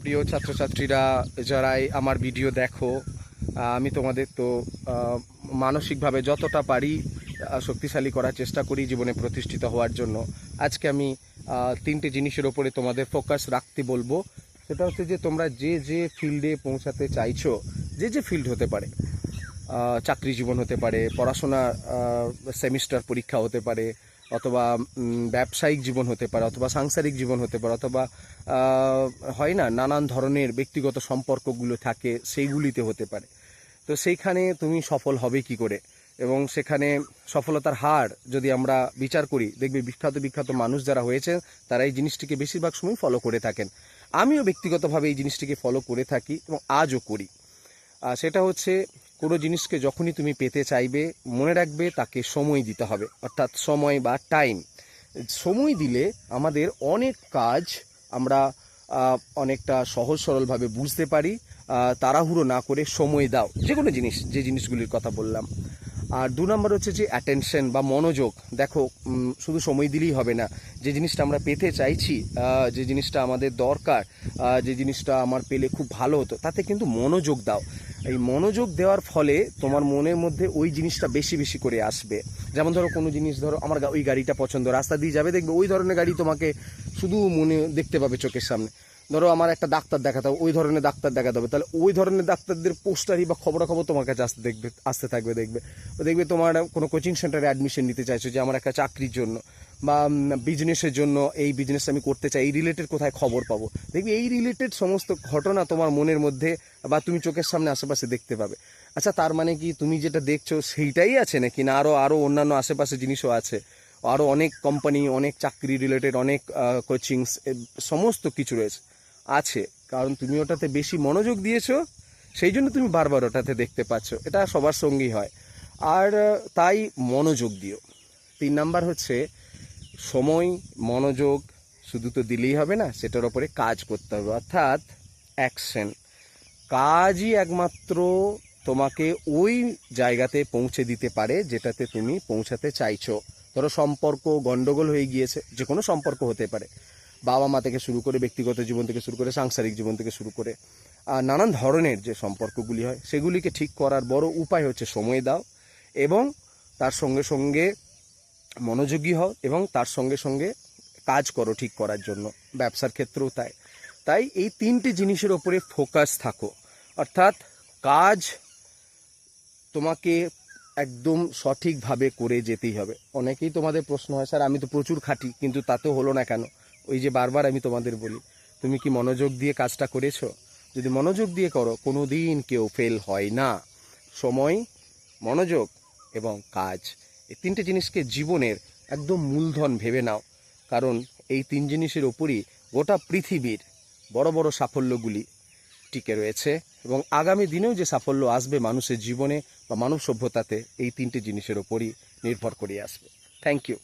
প্রিয় ছাত্রছাত্রীরা, যারাই আমার ভিডিও দেখো আমি তোমাদের তো মানসিকভাবে যতটা পারি শক্তিশালী করার চেষ্টা করি জীবনে প্রতিষ্ঠিত হওয়ার জন্য। আজকে আমি তিনটে জিনিসের ওপরে তোমাদের ফোকাস রাখতে বলব। সেটা হচ্ছে যে, তোমরা যে যে ফিল্ডে পৌঁছাতে চাইছো, যে যে ফিল্ড হতে পারে চাকরি জীবন হতে পারে, পড়াশোনা সেমিস্টার পরীক্ষা হতে পারে অথবা ব্যবসায়িক জীবন হতে পারে, অথবা সাংসারিক জীবন হতে পারে, অথবা হয় না, নানান ধরনের ব্যক্তিগত সম্পর্কগুলো থাকে, সেইগুলিতে হতে পারে। তো সেইখানে তুমি সফল হবে কি করে? এবং সেখানে সফলতার হার যদি আমরা বিচার করি, দেখবে বিখ্যাত বিখ্যাত মানুষ যারা হয়েছে, তারা এই জিনিসটিকে বেশিরভাগ সময় ফলো করে থাকেন। আমিও ব্যক্তিগতভাবে এই জিনিসটিকে ফলো করে থাকি এবং আজও করি। সেটা হচ্ছে কোনো জিনিসকে যখনই তুমি পেতে চাইবে, মনে রাখবে তাকে সময় দিতে হবে। অর্থাৎ সময় বা টাইম সময় দিলে আমাদের অনেক কাজ আমরা অনেকটা সহজ সরলভাবে বুঝতে পারি। তাড়াহুড়ো না করে সময় দাও। যে কোনো জিনিস, যে জিনিসগুলির কথা বললাম। আর দু নম্বর হচ্ছে যে অ্যাটেনশন বা মনোযোগ। দেখো শুধু সময় দিলেই হবে না। যে জিনিসটা আমরা পেতে চাইছি যে জিনিসটা আমাদের দরকার যে জিনিসটা আমার পেলে খুব ভালো হতো, তাতে কিন্তু মনোযোগ দাও। এই মনোযোগ দেওয়ার ফলে তোমার মনের মধ্যে ওই জিনিসটা বেশি বেশি করে আসবে। যেমন ধরো, কোনো জিনিস ধরো, আমার ওই গাড়িটা পছন্দ, রাস্তা দিয়ে যাবে, দেখবে ওই ধরনের গাড়ি তোমাকে শুধু মনে দেখতে পাবে চোখের সামনে। ধরো আমার একটা ডাক্তার দেখাতে হবে, ওই ধরনের ডাক্তার দেখাতে হবে, তাহলে ওই ধরনের ডাক্তারদের পোস্টারই বা খবরাখবর তোমার কাছে আসতে দেখবে, আসতে থাকবে, দেখবে। দেখবে তোমার কোনো কোচিং সেন্টারে অ্যাডমিশন নিতে চাইছো যে আমার একটা চাকরির জন্য, বা বিজনেসের জন্য এই বিজনেস আমি করতে চাই, এই রিলেটেড কোথায় খবর পাবো। দেখবে এই রিলেটেড সমস্ত ঘটনা তোমার মনের মধ্যে বা তুমি চোখের সামনে আশেপাশে দেখতে পাবে। আচ্ছা তার মানে কি তুমি যেটা দেখছ সেইটাই আছে নাকি? না আরও আরও অন্যান্য আশেপাশে জিনিসও আছে। আরও অনেক কোম্পানি অনেক চাকরি রিলেটেড অনেক কোচিংস সমস্ত কিছু রয়েছে। আছে, কারণ তুমি ওটাতে বেশি মনোযোগ দিয়েছ, সেই জন্য তুমি বারবার ওটাতে দেখতে পাচ্ছ। এটা সবার সঙ্গেই হয়। আর তাই মনোযোগ দিও। তিন নাম্বার হচ্ছে, সময়, মনোযোগ শুধু তো দিলেই হবে না, সেটার ওপরে কাজ করতে হবে। অর্থাৎ অ্যাকশন কাজই একমাত্র তোমাকে ওই জায়গাতে পৌঁছে দিতে পারে, যেটাতে তুমি পৌঁছাতে চাইছো। ধরো সম্পর্ক গন্ডগোল হয়ে গিয়েছে যে কোনো সম্পর্ক হতে পারে। বাবা মা থেকে শুরু করে ব্যক্তিগত জীবন থেকে শুরু করে সাংসারিক জীবন থেকে শুরু করে নানান ধরনের যে সম্পর্কগুলি হয়, সেগুলিকে ঠিক করার বড় উপায় হচ্ছে সময় দাও এবং তার সঙ্গে সঙ্গে মনোযোগী হও এবং তার সঙ্গে সঙ্গে কাজ করো ঠিক করার জন্য, ব্যবসার ক্ষেত্রেও তাই। তাই এই তিনটি জিনিসের ওপরে ফোকাস থাকো। অর্থাৎ কাজ তোমাকে একদম সঠিকভাবে করে যেতেই হবে। অনেকেই তোমাদের প্রশ্ন হয়, স্যার, আমি তো প্রচুর খাটি, কিন্তু তাতেও হলো না কেন? ওই যে বারবার আমি তোমাদের বলি, তুমি কি মনোযোগ দিয়ে কাজটা করেছ? যদি মনোযোগ দিয়ে করো কোনো দিন কেউ ফেল হয় না। সময়, মনোযোগ এবং কাজ, এই তিনটে জিনিসকে জীবনের একদম মূলধন ভেবে নাও। কারণ এই তিন জিনিসের ওপরই গোটা পৃথিবীর বড় বড় সাফল্যগুলি টিকে রয়েছে এবং আগামী দিনেও যে সাফল্য আসবে মানুষের জীবনে বা মানব সভ্যতাতে, এই তিনটে জিনিসের ওপরই নির্ভর করে আসবে। Thank you